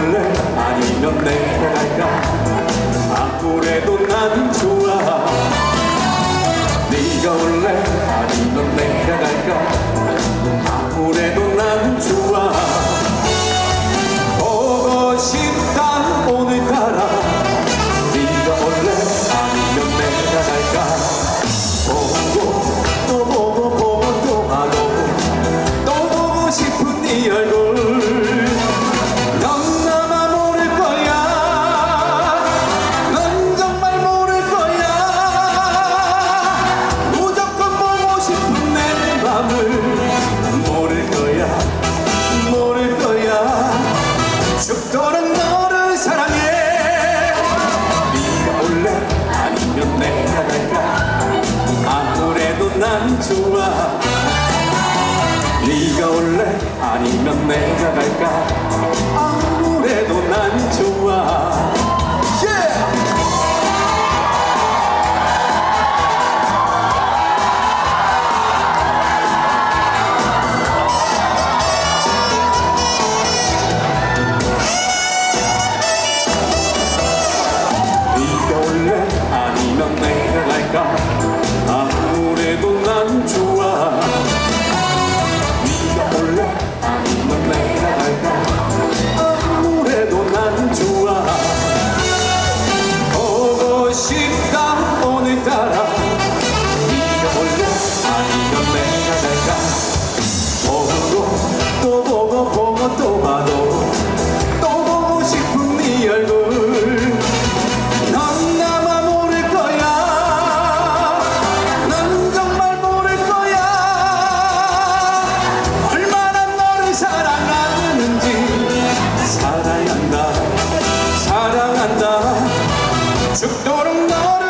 올래? 아니면 내가 갈까? 아무래도 난 좋아. 네가 올래? 아니면 내가 갈까? 아무래도 난 좋아. 보고 싶다 오늘따라. 네가 올래? 아니면 내가 갈까? 보고 또 보고 보고 또 봐도 또 보고 싶은 네 얼굴 죽도록 너를 사랑해. 네가 올래? 아니면 내가 갈까? 아무래도 난 좋아. 네가 올래? 아니면 내가 갈까? 아무래도 난 Çık doğrumdan